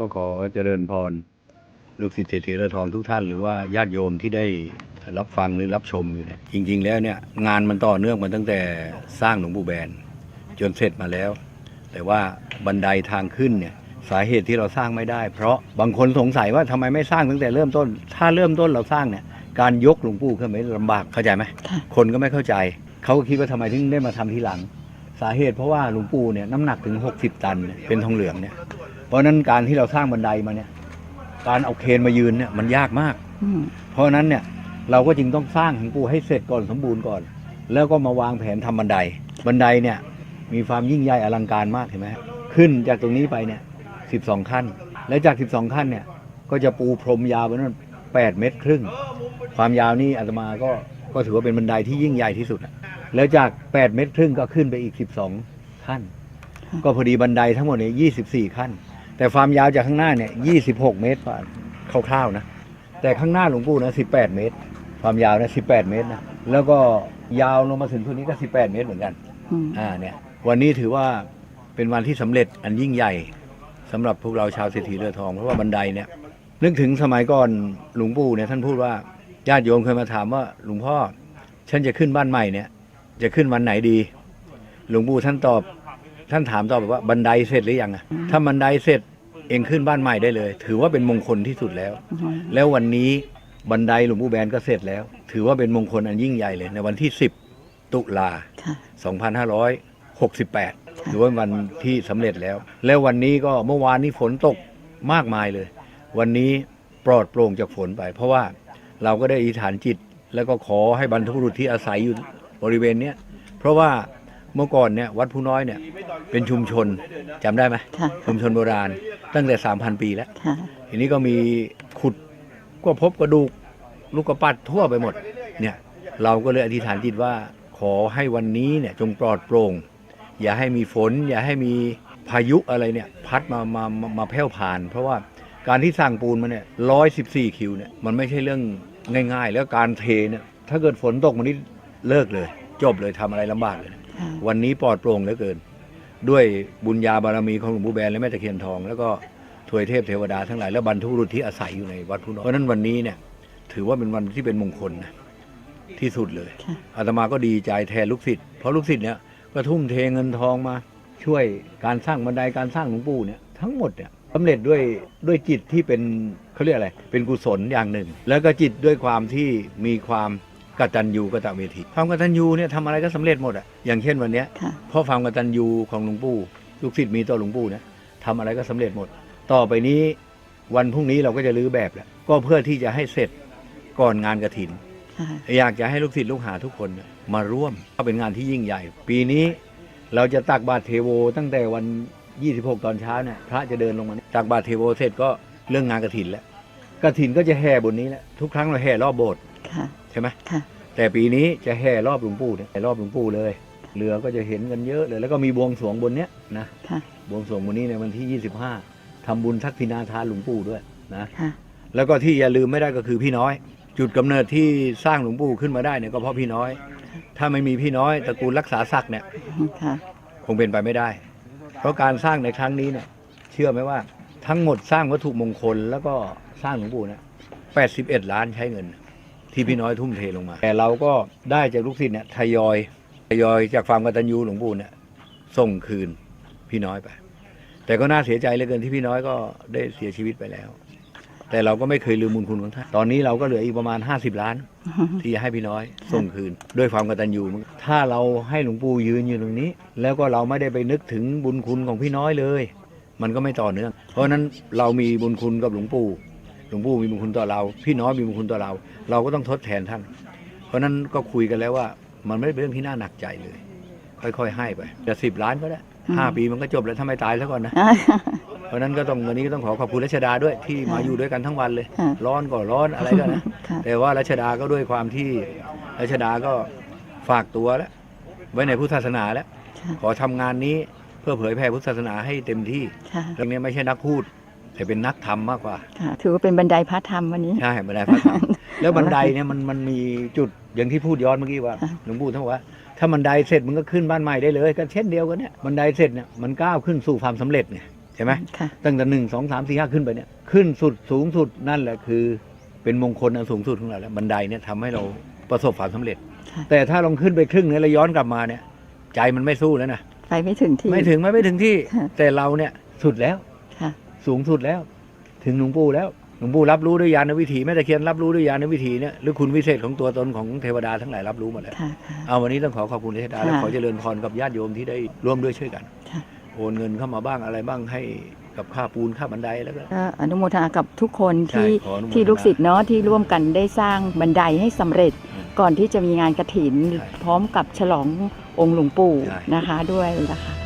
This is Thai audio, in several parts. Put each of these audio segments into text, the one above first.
ก็ขอเจริญพร ลูกศิษย์เศรษฐีเรือทองทุกท่านหรือว่าญาติโยมที่ได้รับฟังหรือรับชมอยู่เนี่ยจริง ๆ แล้วเนี่ยงานมันต่อเนื่องมาตั้งแต่สร้างหลวงปู่แบนจนเสร็จมาแล้ว แต่ว่าบันไดทางขึ้นเนี่ยสาเหตุที่เราสร้างไม่ได้ เพราะบางคนสงสัยว่าทำไมไม่สร้างตั้งแต่เริ่มต้น ถ้าเริ่มต้นเราสร้างเนี่ยการยกหลวงปู่ขึ้นไม่ลำบากเข้าใจไหมค่ะคนก็ไม่เข้าใจ เขาก็คิดว่าทำไมถึงได้มาทำทีหลัง สาเหตุเพราะว่าหลวงปู่เนี่ยน้ำหนักถึง 60 ตันเนี่ยเป็นทองเหลืองเนี่ย เพราะฉะนั้นการที่เราสร้างบันไดมาเนี่ย การเอาเคนมายืนเนี่ยมันยากมาก อืมเพราะฉะนั้นเนี่ยเราก็จึงต้องสร้างหลวงปู่ให้เสร็จก่อนสมบูรณ์ก่อน แล้วก็มาวางแผนทำบันได บันไดเนี่ยมีความยิ่งใหญ่อลังการมากเห็นไหมฮะขึ้นจากตรงนี้ไปเนี่ย12ขั้น และจาก12ขั้นเนี่ยก็จะปูพรมยาวไปนั่น8เมตรครึ่ง ความยาวนี่อาตมาก็ก็ถือว่าเป็นบันไดที่ยิ่งใหญ่ที่สุดอะแล้วจาก8เมตรครึ่งก็ขึ้นไปอีก12ขั้น ก็พอดีบันไดทั้งหมดเนี่ย24ขั้น แต่ความยาวจากข้างหน้าเนี่ย26เมตรกว่าคร่าวๆนะ แต่ข้างหน้าหลวงปู่นะ18เมตร ความยาวนะ18เมตรนะ แล้วก็ยาวลงมาถึงตัวนี้ก็18เมตรเหมือนกันอืมอ่าเนี่ย วันนี้ถือว่าเป็นวันที่สำเร็จอันยิ่งใหญ่สำหรับพวกเราชาวเศรษฐีเรือทองเพราะว่าบันไดเนี่ยนึกถึงสมัยก่อนหลวงปู่เนี่ยท่านพูดว่าญาติโยมเคยมาถามว่าหลวงพ่อ ฉันจะขึ้นบ้านใหม่เนี่ย จะขึ้นวันไหนดี หลวงปู่ท่านตอบ ท่านถามตอบแบบว่าบันไดเสร็จหรือยังอะถ้าบันไดเสร็จ เองขึ้นบ้านใหม่ได้เลย ถือว่าเป็นมงคลที่สุดแล้วอืมแล้ววันนี้บันไดหลวงปู่แบนก็เสร็จแล้ว ถือว่าเป็นมงคลอันยิ่งใหญ่เลย ในวันที่ 10 ตุลาค่ะ2568ถือว่าวันที่สำเร็จแล้ว แล้ววันนี้ก็เมื่อวานนี้ฝนตกมากมายเลย วันนี้ปลอดโปร่งจากฝนไป เพราะว่าเราก็ได้อธิษฐานจิต แล้วก็ขอให้บรรพบุรุษที่อาศัยอยู่บริเวณเนี้ยเพราะว่า เมื่อก่อนเนี่ยวัดผู้น้อยเนี่ยเป็นชุมชนจำได้ไหมค่ะ ชุมชนโบราณ ตั้งแต่ 3,000 ปีแล้ว ค่ะ ทีนี้ก็มีขุดก็พบกระดูกลูกกระปัดทั่วไปหมดเนี่ยเราก็เลยอธิษฐานจิตว่าขอให้วันนี้เนี่ยจงปลอดโปร่ง อย่าให้มีฝน อย่าให้มีพายุอะไรเนี่ยพัดมามามามาแผ่วผ่าน เพราะว่าการที่สร้างปูนมาเนี่ยร้อยสิบสี่คิวเนี่ยมันไม่ใช่เรื่องง่าย ๆ แล้วการเทเนี่ยถ้าเกิดฝนตกมันนี่เลิกเลย จบเลยทำอะไรลำบากเลยค่ะ วันนี้ปลอดโปร่งเหลือเกิน ด้วยบุญญาบารมีของหลวงปู่แบนและแม่ตะเคียนทอง แล้วก็ถวยเทพเทวดาทั้งหลายและบรรทุรุษที่อาศัยอยู่ในวัดพุนอยเพราะฉะนั้นวันนี้เนี่ยถือว่าเป็นวันที่เป็นมงคลนะที่สุดเลยค่ะอาตมาก็ดีใจแทนลูกศิษย์เพราะลูกศิษย์เนี่ยก็ทุ่มเทเงินทองมา ช่วยการสร้างบันไดการสร้างหลวงปู่เนี่ยทั้งหมดเนี่ยสำเร็จด้วยด้วยจิตที่เป็นเขาเรียกอะไร เป็นกุศลอย่างหนึ่ง แล้วก็จิตด้วยความที่มีความ กตัญญูกตเวทีความกตัญญูเนี่ยทำอะไรก็สำเร็จหมดอะอย่างเช่นวันเนี้ยค่ะเพราะความกตัญญูของหลวงปู่ลูกศิษย์มีต่อหลวงปู่เนี่ยทำอะไรก็สำเร็จหมด ต่อไปนี้วันพรุ่งนี้เราก็จะรื้อแบบแหละก็เพื่อที่จะให้เสร็จก่อนงานกระถินค่ะอยากจะให้ลูกศิษย์ลูกหาทุกคนเนี่ยมาร่วมก็เป็นงานที่ยิ่งใหญ่ ปีนี้เราจะตักบาตรเทโว ตั้งแต่วัน 26 ตอนเช้าเนี่ยพระจะเดินลงมาตักบาตรเทโวเสร็จก็เรื่องงานกระถินแล้วกระถินก็จะแห่บนนี้แหละทุกครั้งเราแห่รอบโบสถ์ค่ะใช่ไหมค่ะ แต่ปีนี้จะแห่รอบหลวงปู่เนี่ยแห่รอบหลวงปู่เลย เรือก็จะเห็นกันเยอะเลย แล้วก็มีบวงสรวงบนเนี้ยนะค่ะ บวงสรวงบนนี้ในวันที่ 25ทำบุญทักษิณาทานหลวงปู่ด้วยนะ ค่ะ แล้วก็ที่อย่าลืมไม่ได้ก็คือพี่น้อย จุดกำเนิดที่สร้างหลวงปู่ขึ้นมาได้เนี่ยก็เพราะพี่น้อย ถ้าไม่มีพี่น้อยตระกูลรักษาศักดิ์เนี่ย ค่ะ คงเป็นไปไม่ได้ เพราะการสร้างในครั้งนี้เนี่ยเชื่อไหมว่าทั้งหมดสร้างวัตถุมงคลแล้วก็สร้างหลวงปู่เนี่ย81ล้านใช้เงิน ที่พี่น้อยทุ่มเทลงมา แต่เราก็ได้จากลูกศิษย์เนี่ยทยอยทยอยจากความกตัญญูหลวงปู่เนี่ยส่งคืนพี่น้อยไป แต่ก็น่าเสียใจเหลือเกินที่พี่น้อยก็ได้เสียชีวิตไปแล้ว แต่เราก็ไม่เคยลืมบุญคุณของท่านตอนนี้เราก็เหลืออีกประมาณ 50 ล้าน ที่จะให้พี่น้อยส่งคืน ด้วยความกตัญญูถ้าเราให้หลวงปู่ยืนอยู่ตรงนี้ แล้วก็เราไม่ได้ไปนึกถึงบุญคุณของพี่น้อยเลย มันก็ไม่ต่อเนื่องเพราะฉะนั้นเรามีบุญคุณกับหลวงปู่ หลวงปู่มีบุญคุณต่อเรา พี่น้อยมีบุญคุณต่อเรา เราก็ต้องทดแทนท่าน เพราะฉะนั้นก็คุยกันแล้วว่า มันไม่ได้เป็นเรื่องที่น่าหนักใจเลย ค่อยๆ ให้ไปจะสิบล้านก็ได้ห้าปีมันก็จบแล้วถ้าไม่ตายซะก่อนนะ เพราะฉะนั้นก็ต้องวันนี้ก็ต้องขอขอบคุณรัชดาด้วยที่มาอยู่ด้วยกันทั้งวันเลยค่ะร้อนก็ร้อนอะไรก็นะค่ะแต่ว่ารัชดาก็ด้วยความที่รัชดาก็ฝากตัวแล้วไว้ในพุทธศาสนาแล้วค่ะขอทำงานนี้เพื่อเผยแผ่พุทธศาสนาให้เต็มที่ค่ะเรื่องนี้ไม่ใช่นักพูด แต่เป็นนักธรรมมากกว่าค่ะถือว่าเป็นบันไดพระธรรมวันนี้ใช่บันไดพระธรรมแล้วบันไดเนี่ยมันมันมีจุดอย่างที่พูดย้อนเมื่อกี้ว่าค่ะหลวงปู่ท่านบอกว่า ถ้าบันไดเสร็จมันก็ขึ้นบ้านใหม่ได้เลยก็เช่นเดียวกันเนี่ยบันไดเสร็จเนี่ยมันก้าวขึ้นสู่ความสำเร็จไงใช่ไหมค่ะตั้งแต่หนึ่งสองสามสี่ห้าขึ้นไปเนี่ยขึ้นสุดสูงสุดนั่นแหละคือ เป็นมงคลอันสูงสุดของเราแล้วบันไดเนี่ยทำให้เราประสบความสำเร็จค่ะแต่ถ้าลองขึ้นไปครึ่งเนี่ยแล้วย้อนกลับมาเนี่ย ใจมันไม่สู้แล้วนะไปไม่ถึงที่ไม่ถึงไม่ไม่ถึงที่ค่ะแต่เราเนี่ยสุดแล้วค่ะ สูงสุดแล้ว ถึงหลวงปู่แล้วหลวงปู่รับรู้ด้วยญาณวิถีแม่ตะเคียนรับรู้ด้วยญาณวิถีเนี่ยหรือคุณวิเศษของตัวตนของเทวดาทั้งหลายรับรู้หมดแล้วค่ะค่ะ เอาวันนี้ต้องขอขอบคุณเทวดาค่ะและขอเจริญพรกับญาติโยมที่ได้ร่วมด้วยช่วยกัน ค่ะโอนเงินเข้ามาบ้างอะไรบ้างให้กับค่าปูนค่าบันไดแล้วก็ ก็อนุโมทนากับทุกคนใช่ที่ขออนุโมทนาที่ลูกศิษย์เนาะที่ร่วมกันได้สร้างบันไดให้สำเร็จ อืมก่อนที่จะมีงานกระถิน ใช่พร้อมกับฉลององค์หลวงปู่ใช่ นะคะด้วยนะคะ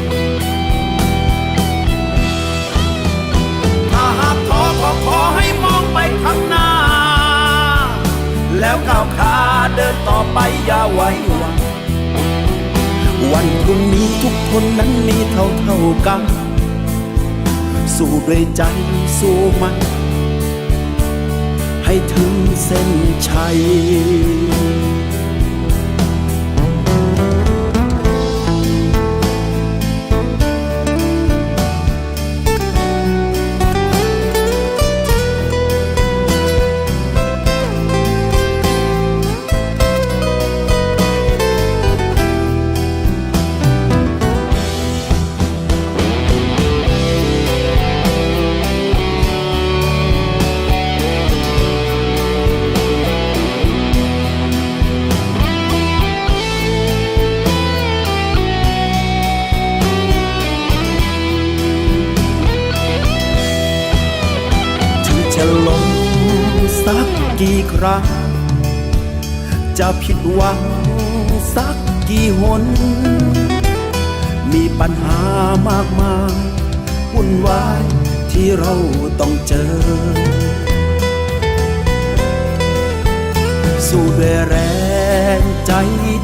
ต่อไปอย่าไว้วางวันพรุ่งนี้ทุกคนนั้นมีเท่าเท่ากัน สู้ด้วยใจสู้มัน ให้ถึงเส้นชัย จะล้มสักกี่ครั้ง จะผิดหวังสักกี่หน มีปัญหามากมายวุ่นวายที่เราต้องเจอ สู้ด้วยแรงใจ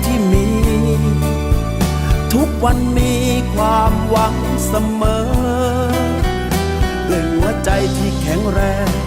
ที่มี ทุกวันมีความหวังเสมอด้วยหัวใจที่แข็งแรง